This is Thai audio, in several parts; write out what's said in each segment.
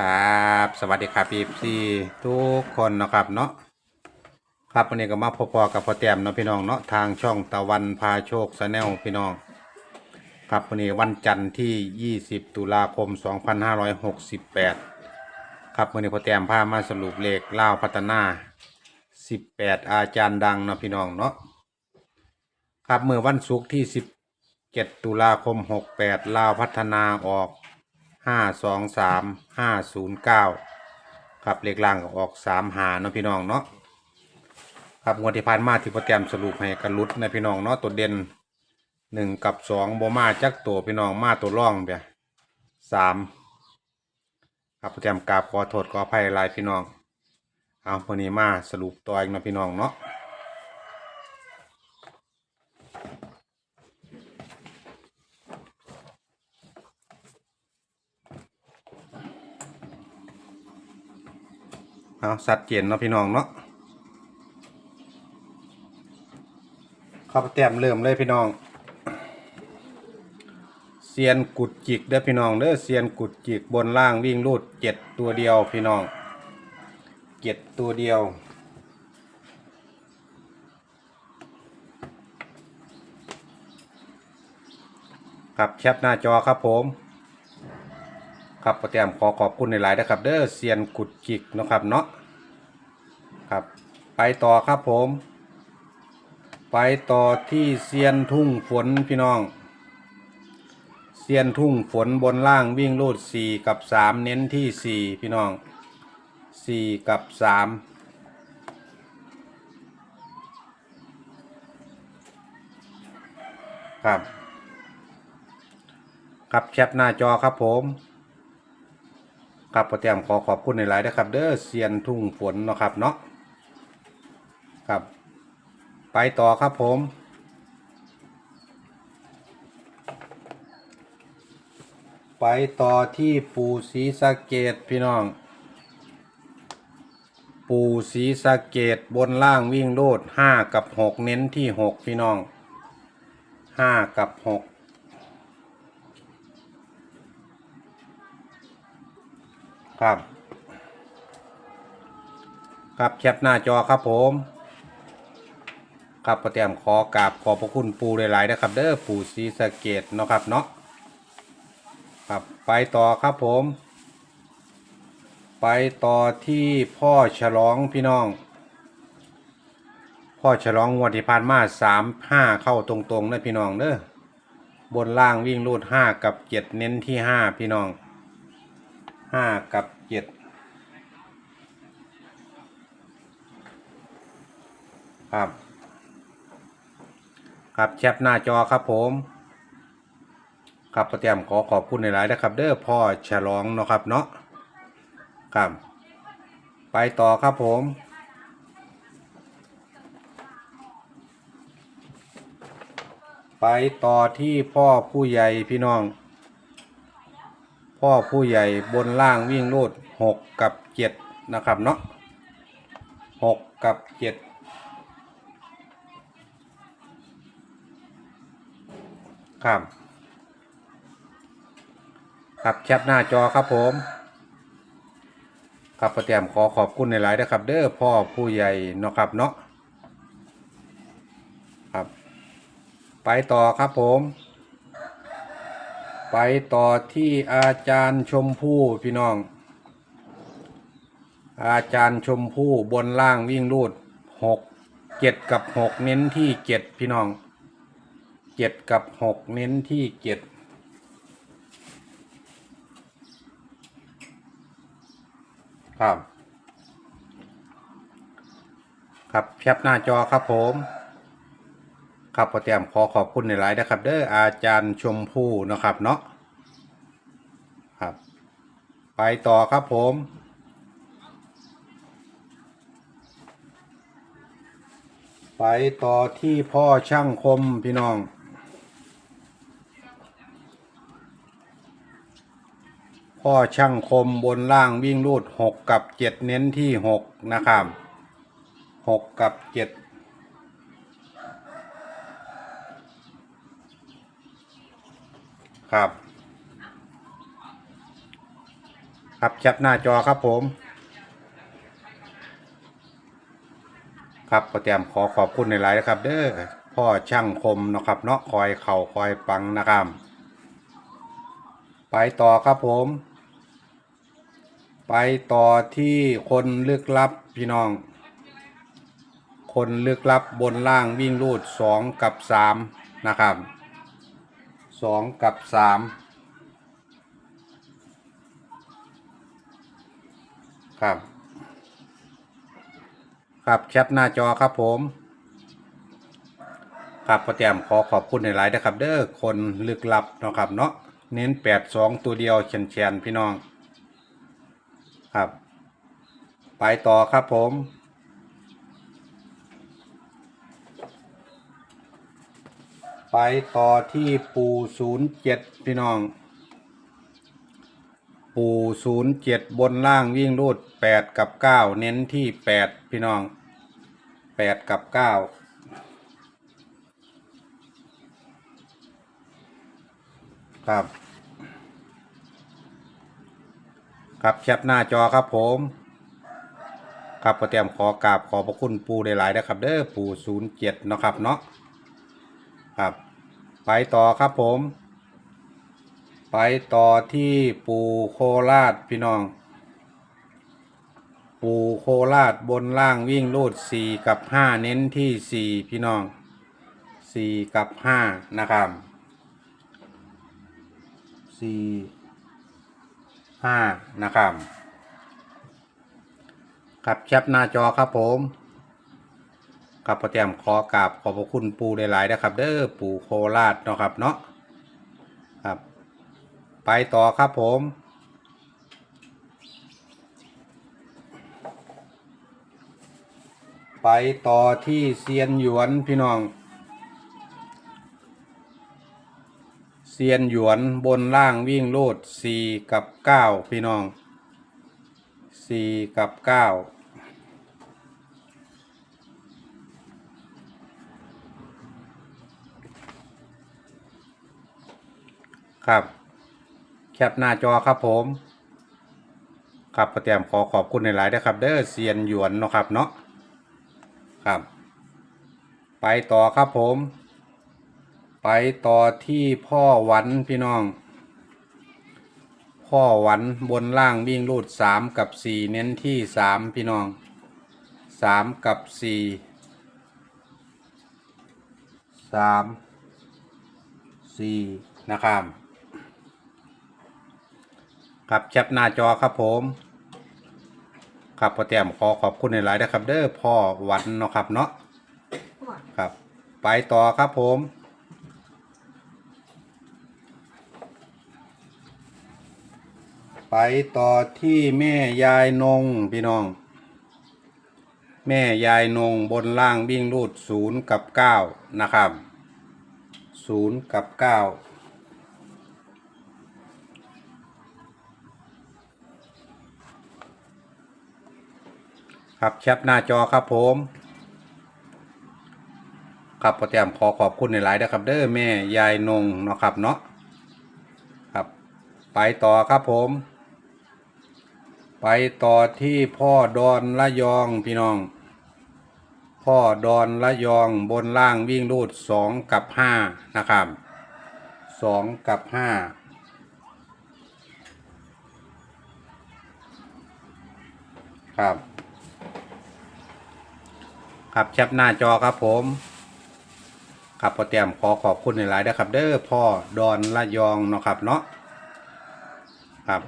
ครับสวัสดีครับพี่พี่ทุกคนนะครับเนาะครับวันนี้ก็มาพบๆกับพ่อแต้มเนาะพี่น้องเนาะทางช่องตะวันพาโชคสแนลพี่น้อง ครับวันนี้วันจันทร์ที่ 20 ตุลาคม 2568 ครับวันนี้พ่อแต้มพามาสรุปเลขเล่าวพัฒนา 18 อาจารย์ดังเนาะพี่น้องเนาะครับเมื่อวันศุกร์ที่ 17 ตุลาคม 68 ลาวพัฒนาออก ห้าสองสามห้าศูนย์เก้าครับเลขล่างก็ออกสามหาเนาะพี่น้องเนาะครับงวดที่ผ่านมาที่โปรแกรมสรุปให้กันลุดนะพี่น้องเนาะตัวเด่นหนึ่งกับสองบ่มาจักตัวพี่น้องมาตัวร่องเบียสามครับโปรแกรมกราบขอโทษขออภัยลายพี่น้องเอาวันนี้มาสรุปตัวเอีกเนาะพี่น้องเนาะ เอาสัดเจนเนาะพี่น้องเนาะเข้าแต้มเริ่มเลยพี่น้องเซียนกุดจิกเด้อพี่น้องเด้อเซียนกุดจิกบนล่างวิ่งรูดเจ็ดตัวเดียวพี่น้องเจ็ดตัวเดียวครับแคปหน้าจอครับผม ครับปรแกรมขอขอบคุณในหลายนะครับ เด้อเซียนกุดจิกนะครับเนาะครับ ไปต่อครับผม ไปต่อที่เซียนทุ่งฝนพี่น้องเซียนทุ่งฝนบนล่างวิ่งรูดสี่กับสามเน้นที่สี่พี่น้องสี่กับสามครับ ครับแคปหน้าจอครับผม ครับโปรแกรมขอขอบคุณในหลายนะครับ เด้อเซียนทุ่งฝนเนาะครับเนาะครับ ไปต่อครับผม ไปต่อที่ปูสีสะเกตพี่น้อง ปูสีสะเกตบนล่างวิ่งโลดห้ากับหกเน้นที่หกพี่น้องห้ากับหก ครับครับแคปหน้าจอครับผม ครับประเตรียมขอกราบขอบพระคุณปูหลายๆนะครับ เด้อปูสีสะเกตเนาะครับเนาะครับไปต่อครับผม ไปต่อที่พ่อฉลองพี่น้อง พ่อฉลองงวดที่ผ่านมาสามห้าเข้าตรงๆนะพี่น้องเด้อบนล่างวิ่งรูดห้ากับเจ็ดเน้นที่ห้าพี่น้อง ห้ากับเจ็ดครับ ครับแชปหน้าจอครับผม ครับประเตรียมขอขอบคุณในหลายนะครับ เด้อพ่อฉลองเนาะครับเนาะครับ ไปต่อครับผมไปต่อที่พ่อผู้ใหญ่พี่น้อง พ่อผู้ใหญ่บนล่างวิ่งรูดหกกับเจ็ดนะครับเนาะหกกับเจ็ดครับครับแคปหน้าจอครับผมครับประเตรียมขอขอบคุณในหลายนะครับ เด้อพ่อผู้ใหญ่เนาะครับเนาะครับ ไปต่อครับผม ไปต่อที่อาจารย์ชมพู่พี่น้อง อาจารย์ชมพู่บนล่างวิ่งรูดหกเจ็ดกับหกเน้นที่เจ็ดพี่น้องเจ็ดกับหกเน้นที่เจ็ดครับ ครับแคปหน้าจอครับผม ครับพอเตรียมขอขอบคุณในหลายนะครับ เด้ออาจารย์ชมพู่นะครับเนาะครับ ไปต่อครับผม ไปต่อที่พ่อช่างคมพี่น้องพ่อช่างคมบนล่างวิ่งรูด 6 กับ 7 เน้นที่ 6 นะครับ 6 กับ 7 ครับ ครับแคปหน้าจอครับผม ครับประเตรียมขอขอบคุณในหลายๆนะครับ เด้อพ่อช่างคมนะครับ เนาะคอยเข่าคอยปังนะครับ ไปต่อครับผม ไปต่อที่คนลึกลับพี่น้อง คนลึกลับบนล่างวิ่งรูดสองกับสามนะครับ สองกับสามครับ ครับแคปหน้าจอครับผม ครับประแจมขอขอบคุณในหลายๆนะครับ เด้อคนลึกลับเนาะครับเนาะเน้นแปดสองตัวเดียวเฉียนเฉียนๆพี่น้อง ครับ ไปต่อครับผม ไปต่อที่ปูศูนย์เจ็ดพี่น้อง ปูศูนย์เจ็ดบนล่างวิ่งรูดแปดกับเก้าเน้นที่แปดพี่น้องแปดกับเก้าครับครับแคปหน้าจอครับผม ครับก็เตรียมขอกราบขอพระคุณปูได้หลายนะครับ เด้อปูศูนย์เจ็ดเนาะครับเนาะครับ ไปต่อครับผม ไปต่อที่ปูโคราชพี่น้อง ปูโคราชบนล่างวิ่งรูดสี่กับห้าเน้นที่สี่พี่น้องสี่กับห้านะครับสี่ห้านะครับ ครับแคปหน้าจอครับผม ครับพ่อแต้มขอกราบขอบพระคุณปูหลายๆนะครับ เด้อปูโคราชเนาะครับเนาะครับ ไปต่อครับผมไปต่อที่เซียนหยวนพี่น้อง เซียนหยวนบนล่างวิ่งโลด4กับ 9 พี่น้อง4กับ 9 ครับ แคปหน้าจอครับผม ครับประเตรียมขอขอบคุณในหลายนะครับ เด้อเซียนหยวนเนาะครับเนาะครับ ไปต่อครับผม ไปต่อที่พ่อหวันพี่น้อง พ่อหวันบนล่างวิ่งรูดสามกับสี่เน้นที่สามพี่น้องสามกับสี่สามสี่นะครับ ครับแคปหน้าจอครับผม ครับพอแต้มขอขอบคุณในหลายๆนะครับ เด้อพ่อวันเนาะครับเนาะครับ ไปต่อครับผม ไปต่อที่แม่ยายนงพี่น้อง แม่ยายนงบนล่างวิ่งรูดศูนย์กับเก้านะครับศูนย์กับเก้า ครับแคปหน้าจอครับผมครับพอแต้มขอขอบคุณในหลายนะครับ เด้อแม่ยายนงเนาะครับเนาะครับ ไปต่อครับผม ไปต่อที่พ่อดอนละยองพี่น้อง พ่อดอนละยองบนล่างวิ่งรูดสองกับห้านะครับสองกับห้าครับ ครับแคปหน้าจอครับผมครับพอเตรียมขอขอบคุณหลายๆนะครับ เด้อพ่อดอนละยองเนาะครับเนาะครับ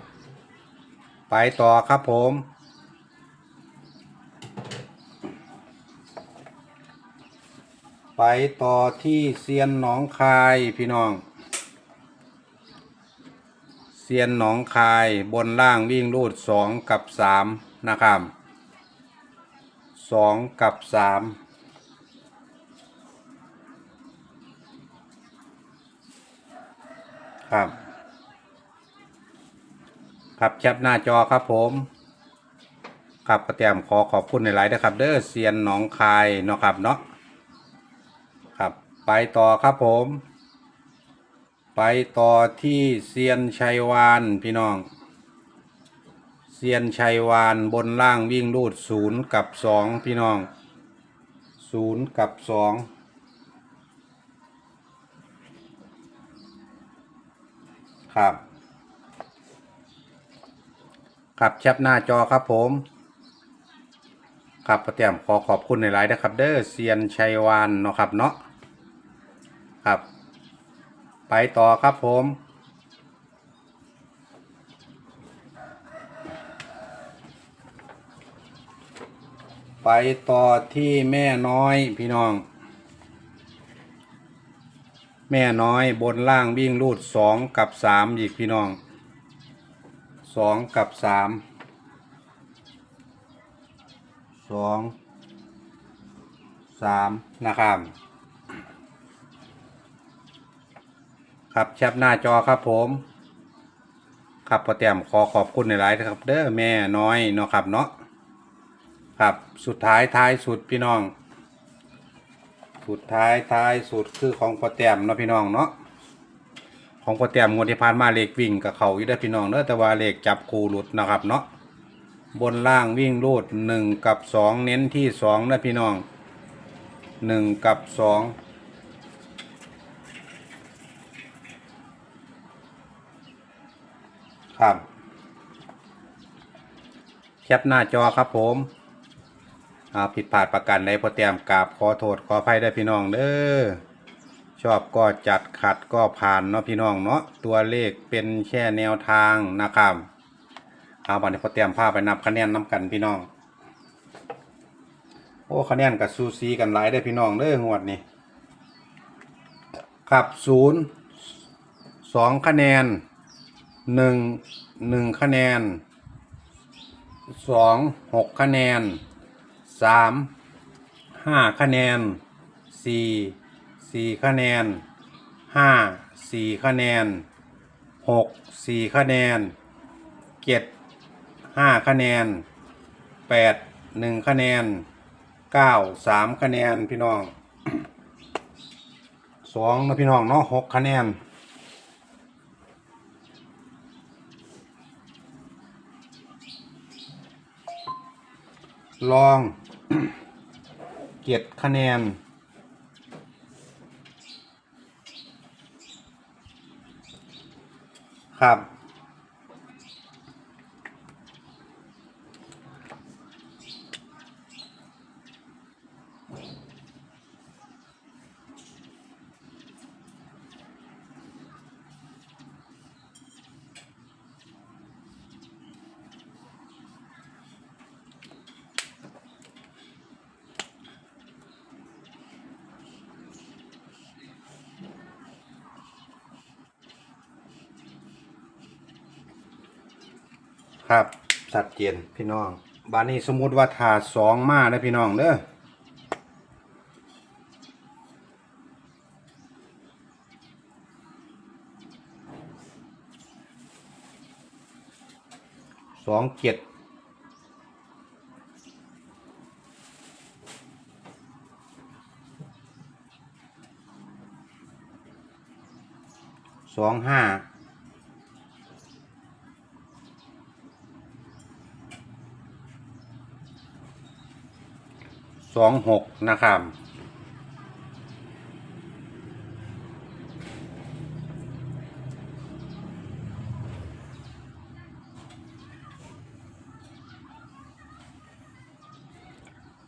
ไปต่อครับผมไปต่อที่เซียนหนองคายพี่น้อง เซียนหนองคายบนล่างวิ่งรูดสองกับสามนะครับ สองกับสามครับ ครับแคปหน้าจอครับผมครับกระเตียมขอขอบคุณในหลายๆนะครับ เด้อเซียนหนองคายเนาะครับเนาะครับไปต่อครับผม ไปต่อที่เซียนชัยวานพี่น้อง เซียนชัยวานบนล่างวิ่งรูดศูนย์กับสองพี่น้องศูนย์กับสองครับ ครับแชปหน้าจอครับผม ครับประเตียมขอขอบคุณในไลน์นะครับ เด้อเซียนชัยวานเนาะครับเนาะครับ ไปต่อครับผม ไปต่อที่แม่น้อยพี่น้อง แม่น้อยบนล่างวิ่งรูดสองกับสามอีกพี่น้องสองกับสามสองสามนะครับครับแชปหน้าจอครับผมครับพอแต้มขอขอบคุณในไลน์นะครับ เด้อแม่น้อยเนาะครับเนาะ ครับ สุดท้ายท้ายสุดพี่น้อง สุดท้ายท้ายสุดคือของพอแต้มเนาะพี่น้องเนาะของพอแต้มงวดที่ผ่านมาเลขวิ่งกับเขาอยู่ได้พี่น้องเด้อแต่ว่าเลขจับคูหลุดนะครับเนาะบนล่างวิ่งรูดหนึ่งกับสองเน้นที่สองนะพี่น้องหนึ่งกับสองครับ แคปหน้าจอครับผม อาผิดพลาดประกันใดพอเตรียมกราบขอโทษขออภัยได้พี่น้องเด้อชอบก็จัดขัดก็ผ่านเนาะพี่น้องเนาะตัวเลขเป็นแค่แนวทางนะครับเอาบัดนี้พอเตรียมพาไปนับคะแนนน้กันพี่น้อง โอ้คะแนนกับซูซีกันหลายได้พี่น้องเด้องวดนี้ครับศูนย์สองคะแนนหนึ่งหนึ่งคะแนนสองหกคะแนน สามห้าคะแนนสี่สี่คะแนนห้าสี่คะแนนหกสี่คะแนนเจ็ดห้าคะแนนแปดหนึ่งคะแนนเก้าสามคะแนนพี่น้องสองนะพี่น้องเนาะหกคะแนนลอง เกียรติคะแนน ครับ ครับชัดเจนพี่น้อง บานนี้สมมุติว่าถาสองมาได้พี่น้องเด้อสองเจ็ดสองห้า สองหกนะครับ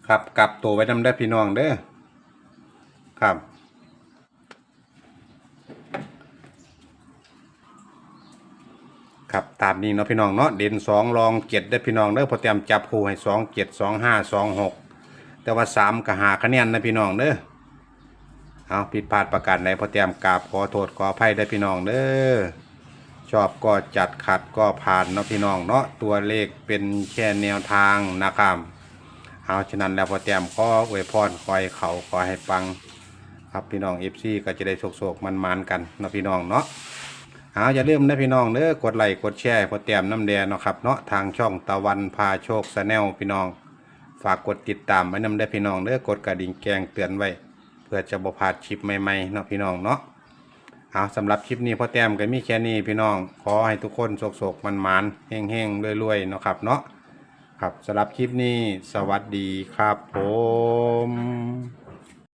ครับกลับตัวไว้นำได้พี่น้องเด้อครับ ครับตามนี้เนาะพี่น้องเนาะเด่นสองรองเจ็ดได้พี่น้องเด้อพอเตรียมจับคู่ให้สองเจ็ดสองห้าสองหก แต่ว่าสามก็หาคะแนนนะพี่น้องเด้อเอาผิดพลาดประการใดพอเตรียมกราบขอโทษขออภัยได้พี่น้องเด้อชอบก็จัดขัดก็ผ่านเนาะพี่น้องเนาะตัวเลขเป็นแค่แนวทางนะครับเอาฉะนั้นแล้วพอเตรียมขออวยพรคอยเขาขอยให้ปัง ครับพี่น้องเอฟซีก็จะได้โศกๆมันๆกันเนาะพี่น้องเนาะเอาอย่าลืมนะพี่น้องเด้อกดไลค์กดแชร์พอเตรียมน้ำแดงเนาะครับเนาะทางช่องตะวันพาโชคสแนลพี่น้อง ฝากกดติดตามไว้นำได้พี่น้องเด้อกดกระดิ่งแกงเตือนไว้ เพื่อจะบ่พลาดคลิปใหม่ๆเนาะพี่น้องเนาะเอาสำหรับคลิปนี้พ่อแต้มก็มีแค่นี้พี่น้อง ขอให้ทุกคนโศกๆมันๆเฮงๆรวยๆเนาะครับเนาะครับสำหรับคลิปนี้สวัสดีครับผม